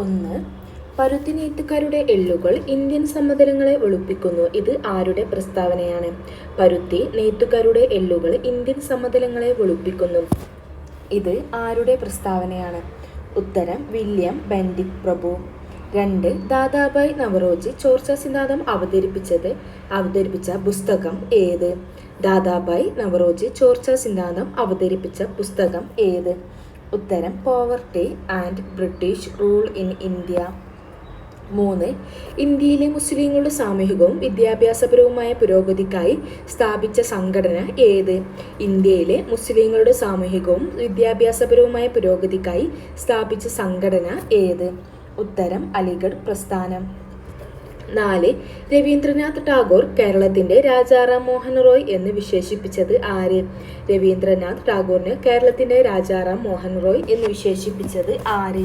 ഒന്ന് പരുത്തി നെയ്ത്തുകാരുടെ എല്ലുകൾ ഇന്ത്യൻ സമതലങ്ങളെ ഒളിപ്പിക്കുന്നു ഇത് ആരുടെ പ്രസ്താവനയാണ്? പരുത്തി നെയ്ത്തുകാരുടെ എല്ലുകൾ ഇന്ത്യൻ സമതലങ്ങളെ ഒളിപ്പിക്കുന്നു ഇത് ആരുടെ പ്രസ്താവനയാണ്? ഉത്തരം വില്യം ബെൻഡിക് പ്രഭു. രണ്ട് ദാദാബായ് നവറോജി ചോർച്ച സിദ്ധാന്തം അവതരിപ്പിച്ചത് അവതരിപ്പിച്ച പുസ്തകം ഏത്? ദാദാബായ് നവറോജി ചോർച്ച സിദ്ധാന്തം അവതരിപ്പിച്ച പുസ്തകം ഏത്? ഉത്തരം poverty and British rule in India മൂന്ന് ഇന്ത്യയിലെ മുസ്ലിങ്ങളുടെ സാമൂഹികവും വിദ്യാഭ്യാസപരവുമായ പുരോഗതിക്കായി സ്ഥാപിച്ച സംഘടന ഏത്? ഇന്ത്യയിലെ മുസ്ലിങ്ങളുടെ സാമൂഹികവും വിദ്യാഭ്യാസപരവുമായ പുരോഗതിക്കായി സ്ഥാപിച്ച സംഘടന ഏത്? ഉത്തരം അലിഗഡ് പ്രസ്ഥാനം. നാല് രവീന്ദ്രനാഥ് ടാഗോർ കേരളത്തിന്റെ രാജാറാം മോഹൻ റോയ് എന്ന് വിശേഷിപ്പിച്ചത് ആര്? രവീന്ദ്രനാഥ് ടാഗോറിന് കേരളത്തിന്റെ രാജാറാം മോഹൻ റോയ് എന്ന് വിശേഷിപ്പിച്ചത് ആര്?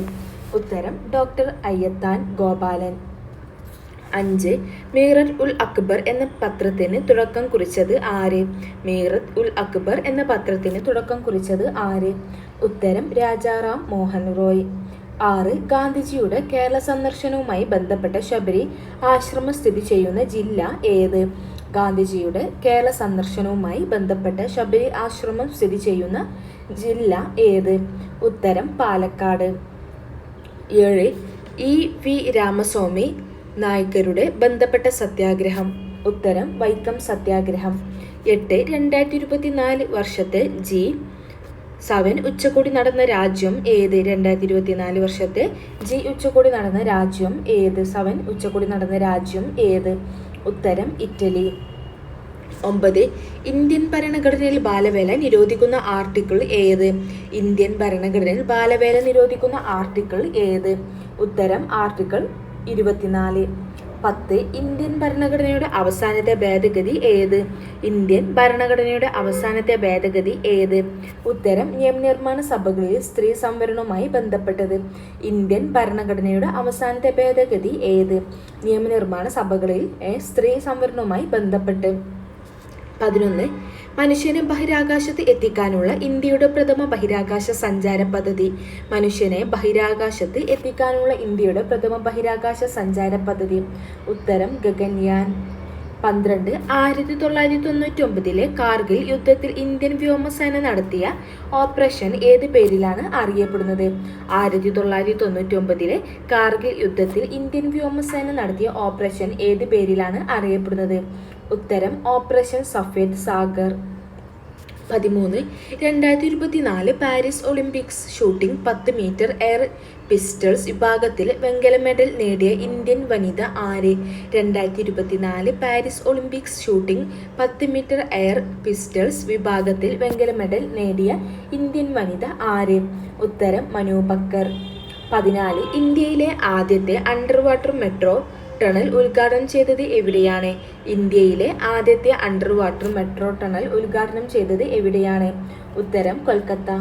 ഉത്തരം ഡോക്ടർ അയ്യത്താൻ ഗോപാലൻ. അഞ്ച് മീറത്ത് ഉൽ അക്ബർ എന്ന പത്രത്തിന് തുടക്കം കുറിച്ചത് ആര്? മീറത്ത് ഉൽ അക്ബർ എന്ന പത്രത്തിന് തുടക്കം കുറിച്ചത് ആര്? ഉത്തരം രാജാറാം മോഹൻ റോയ്. ആറ് ഗാന്ധിജിയുടെ കേരള സന്ദർശനവുമായി ബന്ധപ്പെട്ട ശബരി ആശ്രമം സ്ഥിതി ചെയ്യുന്ന ജില്ല ഏത്? ഗാന്ധിജിയുടെ കേരള സന്ദർശനവുമായി ബന്ധപ്പെട്ട ശബരി ആശ്രമം സ്ഥിതി ചെയ്യുന്ന ജില്ല ഏത്? ഉത്തരം പാലക്കാട്. ഏഴ് ഇ വി രാമസ്വാമി നായ്ക്കരുടെ ബന്ധപ്പെട്ട സത്യാഗ്രഹം. ഉത്തരം വൈക്കം സത്യാഗ്രഹം. എട്ട് രണ്ടായിരത്തി ഇരുപത്തിനാല് വർഷത്തെ ജി സെവൻ ഉച്ചകോടി നടന്ന രാജ്യം ഏത്? രണ്ടായിരത്തി ഇരുപത്തിനാല് വർഷത്തെ ജി ഉച്ചകോടി നടന്ന രാജ്യം ഏത്? സെവൻ ഉച്ചകോടി നടന്ന രാജ്യം ഏത്? ഉത്തരം ഇറ്റലി. ഒമ്പത് ഇന്ത്യൻ ഭരണഘടനയിൽ ബാലവേല നിരോധിക്കുന്ന ആർട്ടിക്കിൾ ഏത്? ഇന്ത്യൻ ഭരണഘടനയിൽ ബാലവേല നിരോധിക്കുന്ന ആർട്ടിക്കിൾ ഏത്? ഉത്തരം ആർട്ടിക്കിൾ ഇരുപത്തിനാല്. പത്ത് ഇന്ത്യൻ ഭരണഘടനയുടെ അവസാനത്തെ ഭേദഗതി ഏത്? ഇന്ത്യൻ ഭരണഘടനയുടെ അവസാനത്തെ ഭേദഗതി ഏത്? ഉത്തരം നിയമനിർമ്മാണ സഭകളിൽ സ്ത്രീ സംവരണവുമായി ബന്ധപ്പെട്ടത്. ഇന്ത്യൻ ഭരണഘടനയുടെ അവസാനത്തെ ഭേദഗതി ഏത്? നിയമനിർമ്മാണ സഭകളിൽ സ്ത്രീ സംവരണവുമായി ബന്ധപ്പെട്ട്. പതിനൊന്ന് മനുഷ്യനെ ബഹിരാകാശത്ത് എത്തിക്കാനുള്ള ഇന്ത്യയുടെ പ്രഥമ ബഹിരാകാശ സഞ്ചാര പദ്ധതി. മനുഷ്യനെ ബഹിരാകാശത്ത് എത്തിക്കാനുള്ള ഇന്ത്യയുടെ പ്രഥമ ബഹിരാകാശ സഞ്ചാര പദ്ധതി. ഉത്തരം ഗഗൻയാൻ. പന്ത്രണ്ട് ആയിരത്തി തൊള്ളായിരത്തി തൊണ്ണൂറ്റി ഒമ്പതിലെ കാർഗിൽ യുദ്ധത്തിൽ ഇന്ത്യൻ വ്യോമസേന നടത്തിയ ഓപ്പറേഷൻ ഏത് പേരിലാണ് അറിയപ്പെടുന്നത്? ആയിരത്തി തൊള്ളായിരത്തി തൊണ്ണൂറ്റി ഒമ്പതിലെ കാർഗിൽ യുദ്ധത്തിൽ ഇന്ത്യൻ വ്യോമസേന നടത്തിയ ഓപ്പറേഷൻ ഏത് പേരിലാണ് അറിയപ്പെടുന്നത്? ഉത്തരം ഓപ്പറേഷൻ സഫേദ് സാഗർ. പതിമൂന്ന് രണ്ടായിരത്തി ഇരുപത്തിനാല് പാരീസ് ഒളിമ്പിക്സ് ഷൂട്ടിംഗ് പത്ത് മീറ്റർ എയർ പിസ്റ്റൾസ് വിഭാഗത്തിൽ വെങ്കല മെഡൽ നേടിയ ഇന്ത്യൻ വനിത ആര്? രണ്ടായിരത്തി ഇരുപത്തിനാല് പാരീസ് ഒളിമ്പിക്സ് ഷൂട്ടിംഗ് പത്ത് മീറ്റർ എയർ പിസ്റ്റൾസ് വിഭാഗത്തിൽ വെങ്കല മെഡൽ നേടിയ ഇന്ത്യൻ വനിത ആര്? ഉത്തരം മനു ബക്കർ പതിനാല് ഇന്ത്യയിലെ ആദ്യത്തെ അണ്ടർ വാട്ടർ മെട്രോ ടണൽ ഉദ്ഘാടനം ചെയ്തത് എവിടെയാണ്? ഇന്ത്യയിലെ ആദ്യത്തെ അണ്ടർ വാട്ടർ മെട്രോ ടണൽ ഉദ്ഘാടനം ചെയ്തത് എവിടെയാണ്? ഉത്തരം കൊൽക്കത്ത.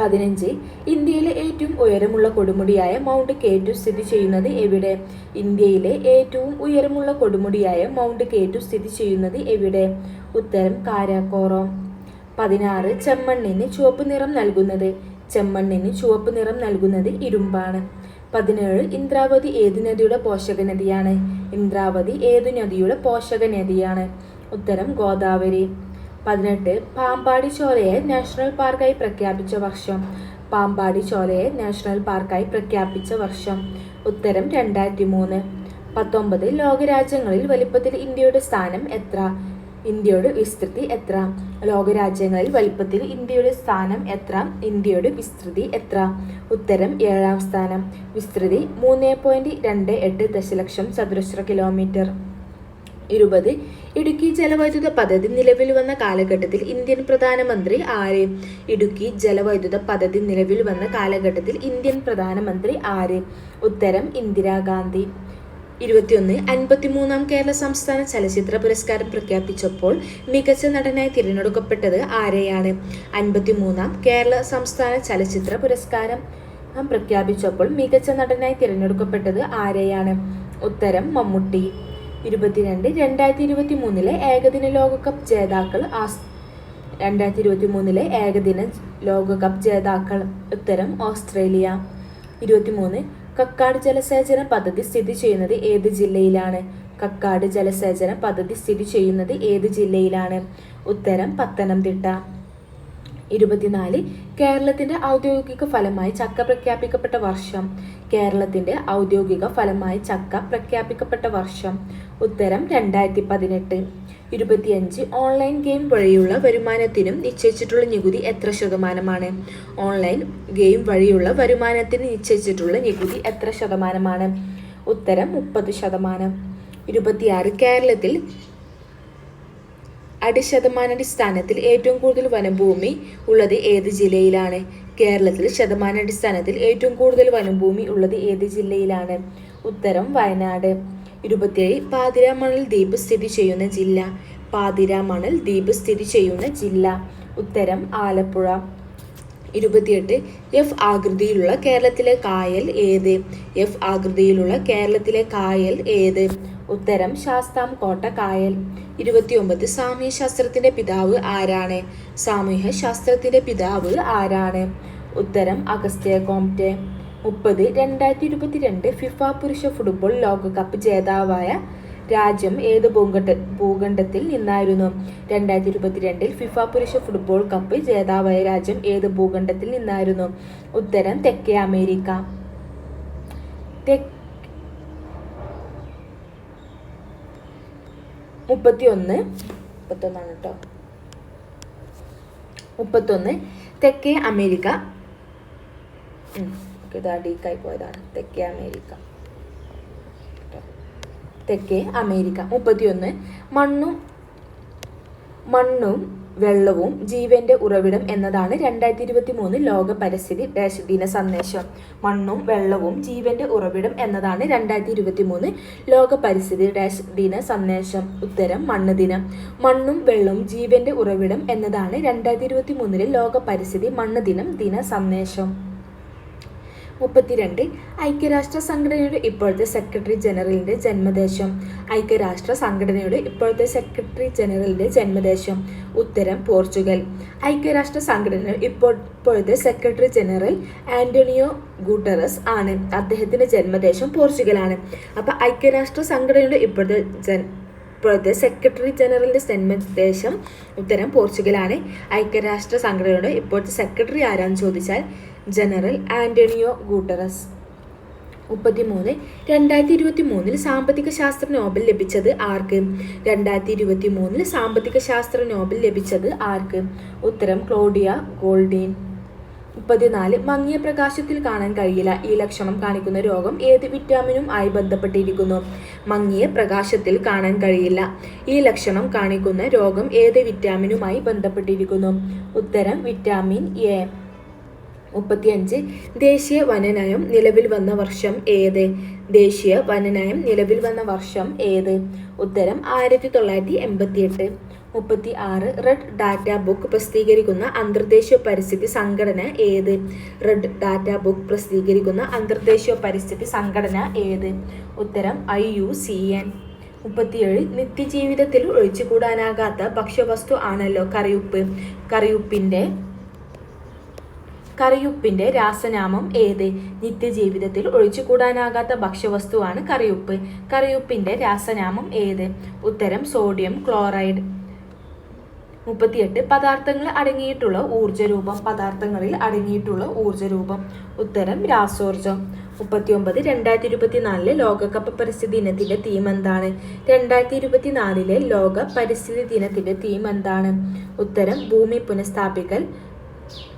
പതിനഞ്ച്. ഇന്ത്യയിലെ ഏറ്റവും ഉയരമുള്ള കൊടുമുടിയായ മൗണ്ട് കേറ്റു സ്ഥിതി ചെയ്യുന്നത് എവിടെ? ഇന്ത്യയിലെ ഏറ്റവും ഉയരമുള്ള കൊടുമുടിയായ മൗണ്ട് കേറ്റു സ്ഥിതി ചെയ്യുന്നത് എവിടെ? ഉത്തരം കാരാക്കോറം. പതിനാറ്. ചെമ്മണ്ണിന് ചുവപ്പ് നിറം നൽകുന്നത്. ചെമ്മണ്ണിന് ചുവപ്പ് നിറം നൽകുന്നത് ഇരുമ്പാണ്. പതിനേഴ് ഇന്ദ്രാവതി ഏത് നദിയുടെ പോഷക നദിയാണ്? ഇന്ദ്രാവതി ഏതു നദിയുടെ പോഷക നദിയാണ്? ഉത്തരം ഗോദാവരി. പതിനെട്ട് പാമ്പാടി ചോലയെ നാഷണൽ പാർക്കായി പ്രഖ്യാപിച്ച വർഷം. പാമ്പാടി ചോലയെ നാഷണൽ പാർക്കായി പ്രഖ്യാപിച്ച വർഷം. ഉത്തരം രണ്ടായിരത്തി മൂന്ന് പത്തൊമ്പത് ലോകരാജ്യങ്ങളിൽ വലിപ്പത്തിൽ ഇന്ത്യയുടെ സ്ഥാനം എത്ര? ഇന്ത്യയുടെ വിസ്തൃതി എത്ര? ലോകരാജ്യങ്ങളിൽ വലിപ്പത്തിൽ ഇന്ത്യയുടെ സ്ഥാനം എത്ര? ഇന്ത്യയുടെ വിസ്തൃതി എത്ര? ഉത്തരം ഏഴാം സ്ഥാനം. വിസ്തൃതി മൂന്ന് പോയിന്റ് രണ്ട് എട്ട് ദശലക്ഷം ചതുരശ്ര കിലോമീറ്റർ ഇരുപത്. ഇടുക്കി ജലവൈദ്യുത പദ്ധതി നിലവിൽ വന്ന കാലഘട്ടത്തിൽ ഇന്ത്യൻ പ്രധാനമന്ത്രി ആര്? ഇടുക്കി ജലവൈദ്യുത പദ്ധതി നിലവിൽ വന്ന കാലഘട്ടത്തിൽ ഇന്ത്യൻ പ്രധാനമന്ത്രി ആര്? ഉത്തരം ഇന്ദിരാഗാന്ധി. ഇരുപത്തിയൊന്ന് അൻപത്തിമൂന്നാം കേരള സംസ്ഥാന ചലച്ചിത്ര പുരസ്കാരം പ്രഖ്യാപിച്ചപ്പോൾ മികച്ച നടനായി തിരഞ്ഞെടുക്കപ്പെട്ടത് ആരെയാണ്? അൻപത്തിമൂന്നാം കേരള സംസ്ഥാന ചലച്ചിത്ര പുരസ്കാരം പ്രഖ്യാപിച്ചപ്പോൾ മികച്ച നടനായി തിരഞ്ഞെടുക്കപ്പെട്ടത് ആരെയാണ്? ഉത്തരം മമ്മൂട്ടി. ഇരുപത്തിരണ്ട് രണ്ടായിരത്തി ഇരുപത്തി മൂന്നിലെ ഏകദിന ലോകകപ്പ് ജേതാക്കൾ ആസ് രണ്ടായിരത്തി ഇരുപത്തി മൂന്നിലെ ഏകദിന ലോകകപ്പ് ജേതാക്കൾ. ഉത്തരം ഓസ്ട്രേലിയ. ഇരുപത്തിമൂന്ന് കക്കാട് ജലസേചന പദ്ധതി സ്ഥിതി ചെയ്യുന്നത് ഏത് ജില്ലയിലാണ്? കക്കാട് ജലസേചന പദ്ധതി സ്ഥിതി ചെയ്യുന്നത് ഏത് ജില്ലയിലാണ്? ഉത്തരം പത്തനംതിട്ട. ഇരുപത്തിനാല് കേരളത്തിന്റെ ഔദ്യോഗിക ഫലമായി ചക്ക പ്രഖ്യാപിക്കപ്പെട്ട വർഷം. കേരളത്തിന്റെ ഔദ്യോഗിക ഫലമായി ചക്ക പ്രഖ്യാപിക്കപ്പെട്ട വർഷം. ഉത്തരം രണ്ടായിരത്തി പതിനെട്ട്. ഇരുപത്തിയഞ്ച് ഓൺലൈൻ ഗെയിം വഴിയുള്ള വരുമാനത്തിനും നിശ്ചയിച്ചിട്ടുള്ള നികുതി എത്ര ശതമാനമാണ്? ഓൺലൈൻ ഗെയിം വഴിയുള്ള വരുമാനത്തിന് നിശ്ചയിച്ചിട്ടുള്ള നികുതി എത്ര ശതമാനമാണ്? ഉത്തരം മുപ്പത് ശതമാനം. ഇരുപത്തിയാറ് കേരളത്തിൽ അടിശതമാനടിസ്ഥാനത്തിൽ ഏറ്റവും കൂടുതൽ വനഭൂമി ഉള്ളത് ഏത് ജില്ലയിലാണ്? കേരളത്തിൽ ശതമാനാടിസ്ഥാനത്തിൽ ഏറ്റവും കൂടുതൽ വനഭൂമി ഉള്ളത് ഏത് ജില്ലയിലാണ്? ഉത്തരം വയനാട്. ഇരുപത്തിയേഴ് പാതിരാമണൽ ദ്വീപ് സ്ഥിതി ചെയ്യുന്ന ജില്ല. പാതിരാമണൽ ദ്വീപ് സ്ഥിതി ചെയ്യുന്ന ജില്ല. ഉത്തരം ആലപ്പുഴ. ഇരുപത്തിയെട്ട് എഫ് ആകൃതിയിലുള്ള കേരളത്തിലെ കായൽ ഏത്? എഫ് ആകൃതിയിലുള്ള കേരളത്തിലെ കായൽ ഏത്? ഉത്തരം ശാസ്താം ശാസ്താംകോട്ട കായൽ. ഇരുപത്തിയൊമ്പത് സാമൂഹ്യശാസ്ത്രത്തിന്റെ പിതാവ് ആരാണ്? സാമൂഹ്യ ശാസ്ത്രത്തിന്റെ പിതാവ് ആരാണ്? ഉത്തരം അഗസ്ത്യ കോംറ്റെ. മുപ്പത് രണ്ടായിരത്തി ഇരുപത്തിരണ്ട് ഫിഫ പുരുഷ ഫുട്ബോൾ ലോകകപ്പ് ജേതാവായ രാജ്യം ഏത് ഭൂഖണ്ഡ ഭൂഖണ്ഡത്തിൽ നിന്നായിരുന്നു? രണ്ടായിരത്തി ഇരുപത്തിരണ്ടിൽ ഫിഫ പുരുഷ ഫുട്ബോൾ കപ്പ് ജേതാവായ രാജ്യം ഏത് ഭൂഖണ്ഡത്തിൽ നിന്നായിരുന്നു? ഉത്തരം തെക്കേ അമേരിക്ക. മുപ്പത്തിയൊന്ന്. മുപ്പത്തൊന്നാണ് കേട്ടോ മുപ്പത്തൊന്ന്. തെക്കേ അമേരിക്ക. ഉം, ഇത് ഡീക്കായി പോയതാണ്. തെക്കേ അമേരിക്ക. തെക്കേ അമേരിക്ക. മുപ്പത്തിയൊന്ന്. മണ്ണും മണ്ണും വെള്ളവും ജീവന്റെ ഉറവിടം എന്നതാണ് രണ്ടായിരത്തി ഇരുപത്തി മൂന്ന് ലോക പരിസ്ഥിതി ഡാഷ് ദിന സന്ദേശം. മണ്ണും വെള്ളവും ജീവന്റെ ഉറവിടം എന്നതാണ് രണ്ടായിരത്തി ഇരുപത്തി മൂന്ന് ലോക പരിസ്ഥിതി ഡാഷ് ദിന സന്ദേശം. ഉത്തരം മണ്ണ് ദിനം. മണ്ണും വെള്ളവും ജീവന്റെ ഉറവിടം എന്നതാണ് രണ്ടായിരത്തി ഇരുപത്തി മൂന്നിലെ ലോക പരിസ്ഥിതി മണ്ണ് ദിനം ദിന സന്ദേശം. മുപ്പത്തിരണ്ട്. ഐക്യരാഷ്ട്ര സംഘടനയുടെ ഇപ്പോഴത്തെ സെക്രട്ടറി ജനറലിന്റെ ജന്മദേശം. ഐക്യരാഷ്ട്ര സംഘടനയുടെ ഇപ്പോഴത്തെ സെക്രട്ടറി ജനറലിന്റെ ജന്മദേശം. ഉത്തരം പോർച്ചുഗൽ. ഐക്യരാഷ്ട്ര സംഘടന ഇപ്പോൾ ഇപ്പോഴത്തെ സെക്രട്ടറി ജനറൽ ആന്റണിയോ ഗൂട്ടറസ് ആണ്. അദ്ദേഹത്തിന്റെ ജന്മദേശം പോർച്ചുഗലാണ്. അപ്പൊ ഐക്യരാഷ്ട്ര സംഘടനയുടെ ഇപ്പോഴത്തെ ജൻ ഇപ്പോഴത്തെ സെക്രട്ടറി ജനറലിന്റെ ജന്മദേശം ഉത്തരം പോർച്ചുഗലാണ്. ഐക്യരാഷ്ട്ര സംഘടനയുടെ ഇപ്പോഴത്തെ സെക്രട്ടറി ആരാന്ന് ചോദിച്ചാൽ ജനറൽ ആന്റണിയോ ഗൂട്ടറസ്. മുപ്പത്തിമൂന്ന്. രണ്ടായിരത്തി ഇരുപത്തി മൂന്നിൽ സാമ്പത്തിക ശാസ്ത്ര നോബൽ ലഭിച്ചത് ആർക്ക്? രണ്ടായിരത്തി ഇരുപത്തി മൂന്നിൽ സാമ്പത്തിക ശാസ്ത്ര നോബൽ ലഭിച്ചത് ആർക്ക്? ഉത്തരം ക്ലോഡിയ ഗോൾഡീൻ. മുപ്പത്തിനാല്. മങ്ങിയ പ്രകാശത്തിൽ കാണാൻ കഴിയില്ല. ഈ ലക്ഷണം കാണിക്കുന്ന രോഗം ഏത് വിറ്റാമിനും ആയി ബന്ധപ്പെട്ടിരിക്കുന്നു. മങ്ങിയ പ്രകാശത്തിൽ കാണാൻ കഴിയില്ല. ഈ ലക്ഷണം കാണിക്കുന്ന രോഗം ഏത് വിറ്റാമിനുമായി ബന്ധപ്പെട്ടിരിക്കുന്നു? ഉത്തരം വിറ്റാമിൻ എ. മുപ്പത്തിയഞ്ച്. ദേശീയ വനനയം നിലവിൽ വന്ന വർഷം ഏത്? ദേശീയ വനനയം നിലവിൽ വന്ന വർഷം ഏത്? ഉത്തരം ആയിരത്തി തൊള്ളായിരത്തി എൺപത്തിയെട്ട്. മുപ്പത്തി ആറ് റെഡ് ഡാറ്റ ബുക്ക് പ്രസിദ്ധീകരിക്കുന്ന അന്തർദേശീയ പരിസ്ഥിതി സംഘടന ഏത്? റെഡ് ഡാറ്റ ബുക്ക് പ്രസിദ്ധീകരിക്കുന്ന അന്തർദേശീയ പരിസ്ഥിതി സംഘടന ഏത്? ഉത്തരം ഐ യു സി എൻ. മുപ്പത്തിയേഴ്. നിത്യജീവിതത്തിൽ ഒഴിച്ചുകൂടാനാകാത്ത ഭക്ഷ്യവസ്തു ആണല്ലോ കറിയുപ്പ്. കറിയുപ്പിന്റെ കറിയുപ്പിന്റെ രാസനാമം ഏത്? നിത്യജീവിതത്തിൽ ഒഴിച്ചുകൂടാനാകാത്ത ഭക്ഷ്യവസ്തുവാണ് കറിയുപ്പ്. കറിയുപ്പിന്റെ രാസനാമം ഏത്? ഉത്തരം സോഡിയം ക്ലോറൈഡ്. മുപ്പത്തിയെട്ട് പദാർത്ഥങ്ങൾ അടങ്ങിയിട്ടുള്ള ഊർജരൂപം പദാർത്ഥങ്ങളിൽ അടങ്ങിയിട്ടുള്ള ഊർജരൂപം ഉത്തരം രാസോർജം. മുപ്പത്തിയൊമ്പത് രണ്ടായിരത്തി ഇരുപത്തിനാലിലെ ലോകകപ്പ് പരിസ്ഥിതി ദിനത്തിന്റെ തീം എന്താണ്? രണ്ടായിരത്തി ഇരുപത്തിനാലിലെ ലോക പരിസ്ഥിതി ദിനത്തിന്റെ തീം എന്താണ്? ഉത്തരം ഭൂമി പുനഃസ്ഥാപിക്കൽ.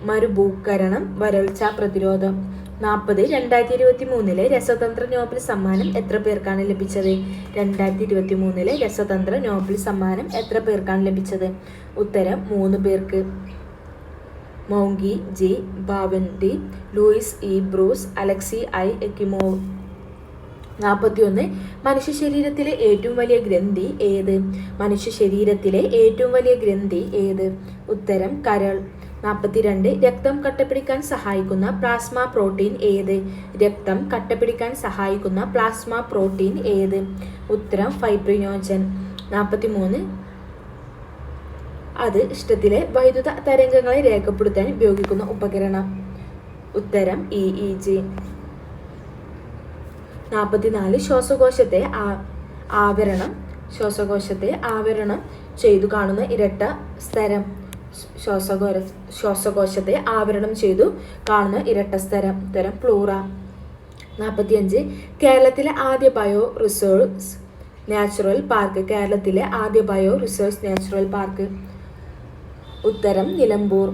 മരുഭൂക്കരണം വരൾച്ച പ്രതിരോധം. നാൽപ്പത് രണ്ടായിരത്തി ഇരുപത്തി മൂന്നിലെ രസതന്ത്ര നോബൽ സമ്മാനം എത്ര പേർക്കാണ് ലഭിച്ചത്? രണ്ടായിരത്തി ഇരുപത്തി മൂന്നിലെ രസതന്ത്ര നോബൽ സമ്മാനം എത്ര പേർക്കാണ് ലഭിച്ചത്? ഉത്തരം മൂന്ന് പേർക്ക്. Moungi G. Bawendi Louis E. Brus Alexei I. Ekimov. നാൽപ്പത്തിയൊന്ന് മനുഷ്യ ശരീരത്തിലെ ഏറ്റവും വലിയ ഗ്രന്ഥി ഏത്? മനുഷ്യ ശരീരത്തിലെ ഏറ്റവും വലിയ ഗ്രന്ഥി ഏത്? ഉത്തരം കരൾ. നാൽപ്പത്തിരണ്ട് രക്തം കട്ടപിടിക്കാൻ സഹായിക്കുന്ന പ്ലാസ്മ പ്രോട്ടീൻ ഏത്? രക്തം കട്ടപിടിക്കാൻ സഹായിക്കുന്ന പ്ലാസ്മ പ്രോട്ടീൻ ഏത്? ഉത്തരം ഫൈബ്രിനോജൻ. നാൽപ്പത്തിമൂന്ന് അത് ഇഷ്ടത്തിലെ വൈദ്യുത തരംഗങ്ങളെ രേഖപ്പെടുത്താൻ ഉപയോഗിക്കുന്ന ഉപകരണം. ഉത്തരം ഇ ഇ ജി നാൽപ്പത്തിനാല് ശ്വാസകോശത്തെ ആവരണം. ശ്വാസകോശത്തെ ആവരണം ചെയ്തു കാണുന്ന ഇരട്ട സ്തരം ശ്വാസകോ ശ്വാസകോശത്തെ ആവരണം ചെയ്തു. കാണുന്ന ഇരട്ട സ്തരം തരം പ്ലൂറ നാൽപ്പത്തിയഞ്ച് കേരളത്തിലെ ആദ്യ ബയോ റിസോഴ്സ് നാച്ചുറൽ പാർക്ക് കേരളത്തിലെ ആദ്യ ബയോ റിസോഴ്സ് നാച്ചുറൽ പാർക്ക് ഉത്തരം നിലമ്പൂർ.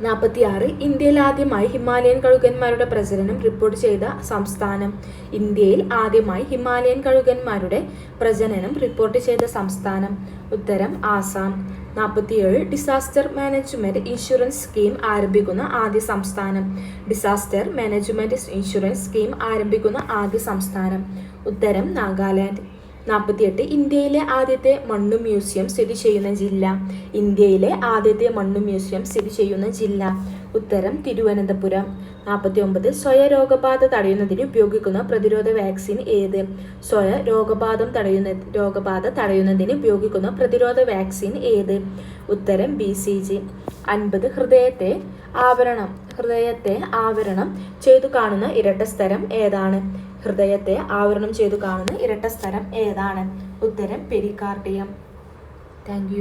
നാൽപ്പത്തിയാറ് ഇന്ത്യയിൽ ആദ്യമായി ഹിമാലയൻ കഴുകന്മാരുടെ പ്രജനനം റിപ്പോർട്ട് ചെയ്ത സംസ്ഥാനം. ഇന്ത്യയിൽ ആദ്യമായി ഹിമാലയൻ കഴുകന്മാരുടെ പ്രജനനം റിപ്പോർട്ട് ചെയ്ത സംസ്ഥാനം. ഉത്തരം ആസാം. നാൽപ്പത്തിയേഴ് ഡിസാസ്റ്റർ മാനേജ്മെന്റ് ഇൻഷുറൻസ് സ്കീം ആരംഭിക്കുന്ന ആദ്യ സംസ്ഥാനം. ഡിസാസ്റ്റർ മാനേജ്മെന്റ് ഇൻഷുറൻസ് സ്കീം ആരംഭിക്കുന്ന ആദ്യ സംസ്ഥാനം. ഉത്തരം നാഗാലാൻഡ്. നാൽപ്പത്തിയെട്ട് ഇന്ത്യയിലെ ആദ്യത്തെ മണ്ണു മ്യൂസിയം സ്ഥിതി ചെയ്യുന്ന ജില്ല. ഇന്ത്യയിലെ ആദ്യത്തെ മണ്ണു മ്യൂസിയം സ്ഥിതി ചെയ്യുന്ന ജില്ല. ഉത്തരം തിരുവനന്തപുരം. നാൽപ്പത്തി ഒമ്പത് സ്വയ രോഗബാധ തടയുന്നതിന് ഉപയോഗിക്കുന്ന പ്രതിരോധ വാക്സിൻ ഏത്? സ്വയ രോഗബാധം തടയുന്ന രോഗബാധ തടയുന്നതിന് ഉപയോഗിക്കുന്ന പ്രതിരോധ വാക്സിൻ ഏത്? ഉത്തരം ബി സി ജി. അൻപത് ഹൃദയത്തെ ആവരണം ഹൃദയത്തെ ആവരണം ചെയ്തു കാണുന്ന ഇരട്ട സ്ഥലം ഏതാണ്? ഹൃദയത്തെ ആവരണം ചെയ്തു കാണുന്ന ഇരട്ട സ്ഥലം ഏതാണ്? ഉത്തരം പെരിക്കാർഡിയം. താങ്ക്